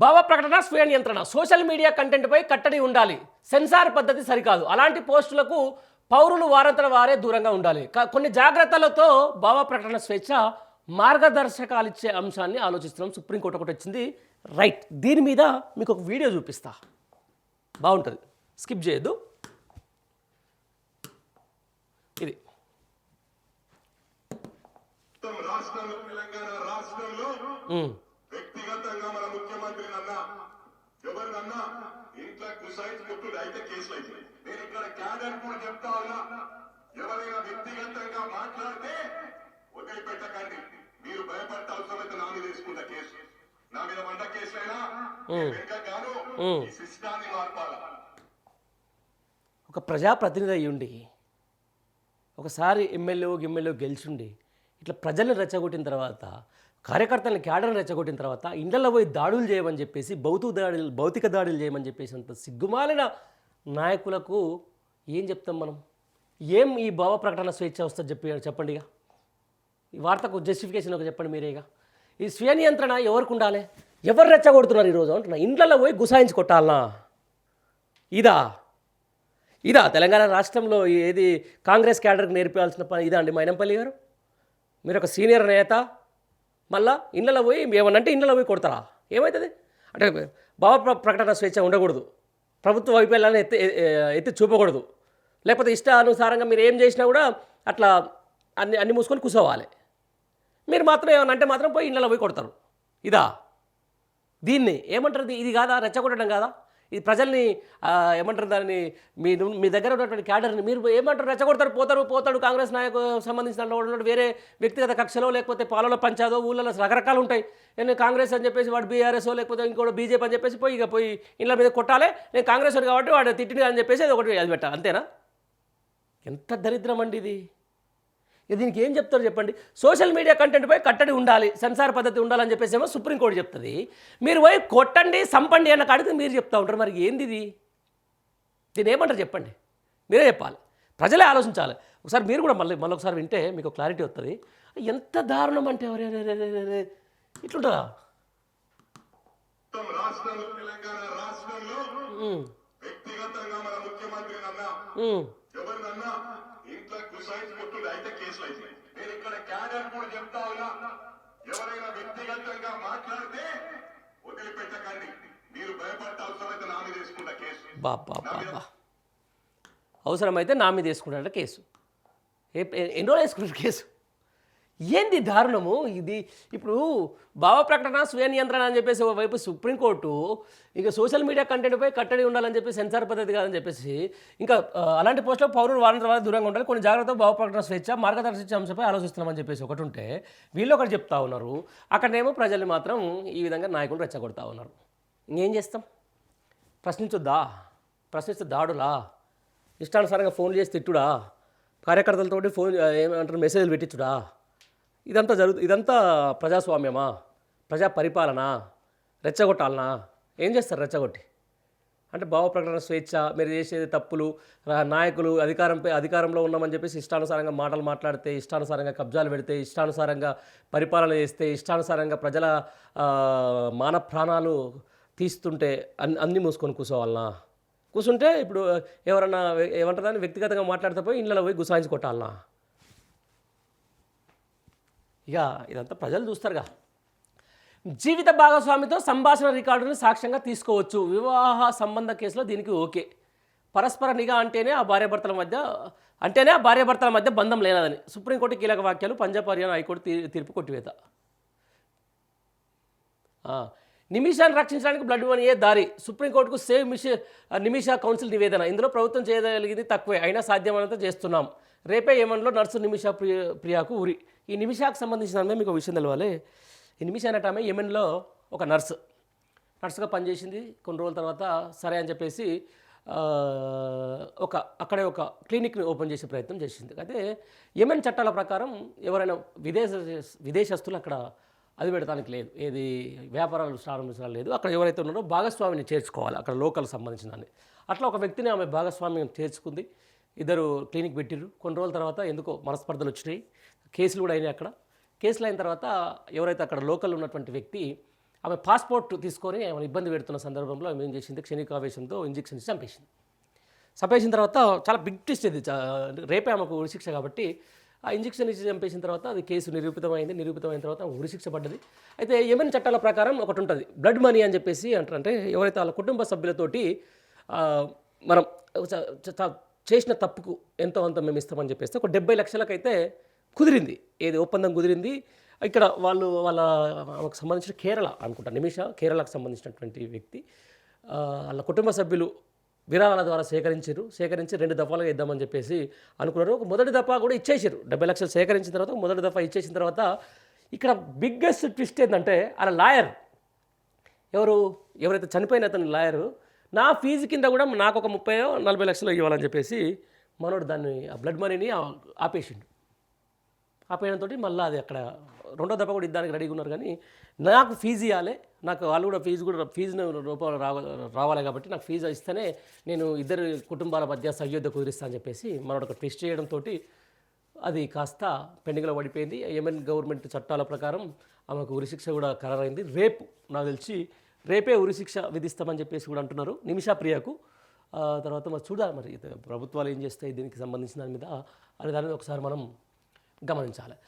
భావ ప్రకటన స్వీయ నియంత్రణ. సోషల్ మీడియా కంటెంట్పై కట్టడి ఉండాలి. సెన్సార్ పద్ధతి సరికాదు. అలాంటి పోస్టులకు పౌరులు వారంతర వారే దూరంగా ఉండాలి. కొన్ని జాగ్రత్తలతో భావ ప్రకటన స్వేచ్ఛ మార్గదర్శకాలు ఇచ్చే అంశాన్ని ఆలోచిస్తున్నాం. సుప్రీంకోర్టు ఒకటి వచ్చింది. రైట్. దీని మీద మీకు ఒక వీడియో చూపిస్తా. బాగుంటుంది. స్కిప్ చేయొద్దు. ఇది. మొత్తం రాష్ట్రంలో తెలంగాణ రాష్ట్రంలో కుసైజ్ కొట్టుడు అయితే కేసులు అయిపోయి నేను ఇక్కడ క్యాడర్ కూడా చెప్తా ఉన్నా. ఎవరైనా వ్యక్తిగతంగా మాట్లాడితే వదిలిపెట్టకండి. మీరు భయపడతా అవసరమైతే నా మీద తీసుకుంటా కేసు. నా మీద వంద కేసులైనా వెనకగాను ఈ సిస్టాన్ని మార్పాలా? ఒక ప్రజాప్రతినిధి అయ్యి ఉండి ఒకసారి ఎమ్మెల్యే ఎమ్మెల్యే గెలిచుండి ఇట్లా ప్రజల్ని రెచ్చగొట్టిన తర్వాత కార్యకర్తలను క్యాడర్ రెచ్చగొట్టిన తర్వాత ఇండ్లలో పోయి దాడులు చేయమని చెప్పేసి భౌతిక దాడులు భౌతిక దాడులు చేయమని చెప్పేసి అంత సిగ్గుమాలిన నాయకులకు ఏం చెప్తాం మనం? ఏం ఈ భావ ప్రకటన స్వేచ్ఛ వస్తుంది చెప్పి చెప్పండి ఇక. ఈ వార్తకు జస్టిఫికేషన్ ఒక చెప్పండి మీరేగా ఈ స్వీయ నియంత్రణ ఎవరికి ఉండాలి? ఎవరు రెచ్చగొడుతున్నారు ఈరోజు అంటున్నా. ఇండ్లలో పోయి గుసాయించి కొట్టాలనా? ఇదా? ఇదా? తెలంగాణ రాష్ట్రంలో ఏది కాంగ్రెస్ క్యాడర్కి నేర్పించాల్సిన పని ఇదా అండి మైనంపల్లి గారు? మీరు ఒక సీనియర్ నేత మళ్ళా ఇళ్ళలో పోయి ఏమన్నంటే ఇళ్ళలో పోయి కొడతారా? ఏమవుతుంది అంటే భావ ప్రకటన స్వేచ్ఛ ఉండకూడదు. ప్రభుత్వ వైఫల్యాన్ని ఎత్తి ఎత్తి చూపకూడదు. లేకపోతే ఇష్టానుసారంగా మీరు ఏం చేసినా కూడా అట్లా అన్ని అన్ని మూసుకొని కూర్చోవాలి. మీరు మాత్రం ఏమన్నా అంటే మాత్రం పోయి ఇళ్ళలో పోయి కొడతారు. ఇదా? దీన్ని ఏమంటారు ఇది- ఇది కాదా? రెచ్చగొట్టడం కాదా? ఇది ప్రజల్ని ఏమంటారు దాన్ని మీ మీ దగ్గర ఉన్నటువంటి క్యాడర్ని మీరు ఏమంటారు రెచ్చగొడతారు పోతారు పోతాడు కాంగ్రెస్ నాయకు సంబంధించిన ఉన్నటువంటి వేరే వ్యక్తిగత కక్షలో లేకపోతే పాలలో పంచాదో ఊళ్ళలో రకరకాలు ఉంటాయి. నేను కాంగ్రెస్ అని చెప్పేసి వాడు బీఆర్ఎస్ఓ లేకపోతే ఇంకోటి బీజేపీ అని చెప్పేసి పోయి ఇక పోయి ఇంట్లో మీద కొట్టాలి నేను కాంగ్రెస్ వాడు కాబట్టి వాడు తిట్టిన అని చెప్పేసి అది ఒకటి అది పెట్టాలి అంతేనా? ఎంత దరిద్రం అండి ఇది? దీనికి ఏం చెప్తారు చెప్పండి? సోషల్ మీడియా కంటెంట్పై కట్టడి ఉండాలి సెన్సార్ పద్ధతి ఉండాలని చెప్పేసి ఏమో సుప్రీంకోర్టు చెప్తుంది. మీరు పోయి కొట్టండి సంపండి అన్న కాడికి మీరు చెప్తా ఉంటారు. మరి ఏంది ఇది? దీని ఏమంటారు చెప్పండి? మీరే చెప్పాలి. ప్రజలే ఆలోచించాలి. ఒకసారి మీరు కూడా మళ్ళీ మళ్ళీ ఒకసారి వింటే మీకు క్లారిటీ వస్తుంది. ఎంత దారుణం అంటే అరే. ఇట్లుంటుందా? రాష్ట్రంలో వ్యక్తిగతంగా మన ముఖ్యమంత్రి కుసైజ్ కొట్టుడు. అయితే కేసులు అయిపోయి నేను ఇక్కడ క్యాడర్ కూడా చెప్తా ఉన్నా. ఎవరైనా వ్యక్తిగతంగా మాట్లాడితే వదిలిపెట్టకండి. మీరు భయపడతా అవసరమైతే నా మీద తీసుకుంటా కేసు. బా బా బా బా. అవసరమైతే నా మీద వేసుకుంటాడ కేసు. ఎన్ని రోజులు వేసుకుంటారు కేసు? ఏంది దారుణము? ఇది ఇప్పుడు భావ ప్రకటన స్వీయ నియంత్రణ అని చెప్పేసి ఒకవైపు సుప్రీంకోర్టు ఇంకా సోషల్ మీడియా కంటెంట్పై కట్టడి ఉండాలని చెప్పి సెన్సార్ పద్ధతి కాదని చెప్పేసి ఇంకా అలాంటి పోస్టులో పౌరులు వారం తర్వాత దూరంగా ఉండాలి. కొన్ని జాగ్రత్త భావ ప్రకటన స్వేచ్ఛ మార్గదర్శించే అంశంపై ఆలోచిస్తున్నామని చెప్పేసి ఒకటి ఉంటే వీళ్ళు ఒకటి చెప్తా ఉన్నారు. అక్కడనేమో ప్రజల్ని మాత్రం ఈ విధంగా నాయకులు రెచ్చగొడతా ఉన్నారు. ఇంకేం చేస్తాం? ప్రశ్నించొద్దా? ప్రశ్నిస్తే దాడులా? ఇష్టానుసారంగా ఫోన్ చేసి తిట్టుడా? కార్యకర్తలతోటి ఫోన్ ఏమంటారు మెసేజ్లు పెట్టించుడా? ఇదంతా జరుగు ఇదంతా ప్రజాస్వామ్యమా? ప్రజా పరిపాలన రెచ్చగొట్టాలనా? ఏం చేస్తారు రెచ్చగొట్టి? అంటే భావ ప్రకటన స్వేచ్ఛ మీరు చేసేది తప్పులు నాయకులు అధికారంపై అధికారంలో ఉన్నామని చెప్పేసి ఇష్టానుసారంగా మాటలు మాట్లాడితే ఇష్టానుసారంగా కబ్జాలు పెడితే ఇష్టానుసారంగా పరిపాలన చేస్తే ఇష్టానుసారంగా ప్రజల మాన ప్రాణాలు తీస్తుంటే అన్ని అన్నీ మూసుకొని కూర్చోవాలనా? కూర్చుంటే ఇప్పుడు ఎవరన్నా ఏమంటారు దాన్ని? వ్యక్తిగతంగా మాట్లాడితే పోయి ఇళ్ళలో పోయి గుసాయించి కొట్టాలనా? ఇక ఇదంతా ప్రజలు చూస్తారుగా. జీవిత భాగస్వామితో సంభాషణ రికార్డును సాక్ష్యంగా తీసుకోవచ్చు. వివాహ సంబంధ కేసులో దీనికి ఓకే. పరస్పర నిఘా అంటేనే ఆ భార్యాభర్తల మధ్య అంటేనే ఆ భార్యాభర్తల మధ్య బంధం లేనదని. సుప్రీంకోర్టు కీలక వాక్యాలు పంజాబ్ హర్యానా హైకోర్టు తీ- తీర్పు కొట్టివేత. నిమిషాన్ని రక్షించడానికి బ్లడ్ మనీయే దారి? సుప్రీంకోర్టుకు సేవ్ మిష నిమిషా కౌన్సిల్ నివేదన. ఇందులో ప్రభుత్వం చేయగలిగింది తక్కువే. అయినా సాధ్యమైనంత చేస్తున్నాం. రేపే ఏమన్లో నర్సు నిమిషా ప్రియ ప్రియాకు ఉరి. ఈ నిమిషాకు సంబంధించిన ఆమె మీకు విషయం తెలవాలి. ఈ నిమిష అనేట ఆమె యెమెన్లో ఒక నర్సు. నర్సుగా పనిచేసింది. కొన్ని రోజుల తర్వాత సరే అని చెప్పేసి ఒక అక్కడే ఒక క్లినిక్ని ఓపెన్ చేసే ప్రయత్నం చేసింది. అయితే యెమెన్ చట్టాల ప్రకారం ఎవరైనా విదేశ విదేశస్తులు అక్కడ అది పెడతానికి లేదు. ఏది వ్యాపారాలు ప్రారంభించడం లేదు. అక్కడ ఎవరైతే ఉన్నారో భాగస్వామిని చేర్చుకోవాలి. అక్కడ లోకల్ సంబంధించిన దాన్ని. అట్లా ఒక వ్యక్తిని ఆమె భాగస్వామ్యం చేర్చుకుంది. ఇద్దరు క్లినిక్ పెట్టిర్రు. కొన్ని రోజుల తర్వాత ఎందుకో మనస్పర్ధలు వచ్చినాయి. కేసులు కూడా అయినాయి అక్కడ. కేసులు అయిన తర్వాత ఎవరైతే అక్కడ లోకల్ ఉన్నటువంటి వ్యక్తి ఆమె పాస్పోర్ట్ తీసుకొని ఆమె ఇబ్బంది పెడుతున్న సందర్భంలో ఆమె ఏం చేసింది? క్షణికావేశంతో ఇంజెక్షన్ ఇచ్చి చంపేసింది. చంపేసిన తర్వాత చాలా బిగ్ ట్విస్ట్ ఇది. రేపే ఆమెకు ఉరిశిక్ష కాబట్టి ఆ ఇంజక్షన్ ఇచ్చి చంపేసిన తర్వాత అది కేసు నిరూపితమైంది. నిరూపితమైన తర్వాత ఉరిశిక్ష పడ్డది. అయితే యెమెన్ చట్టాల ప్రకారం ఒకటి ఉంటుంది. బ్లడ్ మనీ అని చెప్పేసి అంటారు. అంటే ఎవరైతే వాళ్ళ కుటుంబ సభ్యులతోటి మనం చేసిన తప్పుకు ఎంతో అంత మేము ఇస్తామని చెప్పేస్తే ఒక డెబ్బై లక్షలకైతే కుదిరింది. ఏది ఒప్పందం కుదిరింది. ఇక్కడ వాళ్ళు వాళ్ళ ఆమెకు సంబంధించిన కేరళ అనుకుంటా నిమిష కేరళకు సంబంధించినటువంటి వ్యక్తి. వాళ్ళ కుటుంబ సభ్యులు విరాళాల ద్వారా సేకరించారు. సేకరించి రెండు దఫాలుగా ఇద్దామని చెప్పేసి అనుకున్నారు. ఒక మొదటి దఫా కూడా ఇచ్చేసారు. డెబ్బై లక్షలు సేకరించిన తర్వాత మొదటి దఫా ఇచ్చేసిన తర్వాత ఇక్కడ బిగ్గెస్ట్ ట్విస్ట్ ఏంటంటే అలా లాయర్ ఎవరు? ఎవరైతే చనిపోయిన అతని లాయరు నా ఫీజు కింద కూడా నాకు ఒక ముప్పై నలభై లక్షలు ఇవ్వాలని చెప్పేసి మనోడు దాన్ని ఆ బ్లడ్ మనీని ఆపేసిండు. ఆపేయడంతో మళ్ళీ అది అక్కడ రెండో దెబ్బ కూడా ఇద్దానికి రెడీగా ఉన్నారు కానీ నాకు ఫీజు ఇవ్వాలి. నాకు వాళ్ళు కూడా ఫీజు కూడా ఫీజు రూపంలో రావ రావాలి కాబట్టి నాకు ఫీజు ఇస్తేనే నేను ఇద్దరు కుటుంబాల మధ్య సయోధ్య కుదిరిస్తా అని చెప్పేసి మనోడు ఒక ట్విస్ట్ చేయడంతో అది కాస్త పెండింగ్లో పడిపోయింది. ఎంఎన్ గవర్నమెంట్ చట్టాల ప్రకారం ఆమెకు ఉరిశిక్ష కూడా ఖరారైంది. రేపు నాకు తెలిసి రేపే ఉరిశిక్ష విధిస్తామని చెప్పేసి కూడా అంటున్నారు. నిమిషా ప్రియకు తర్వాత మరి చూడాలి మరి. ప్రభుత్వాలు ఏం చేస్తాయి దీనికి సంబంధించిన దాని మీద అనే దాని మీద ఒకసారి మనం గమనించాలి.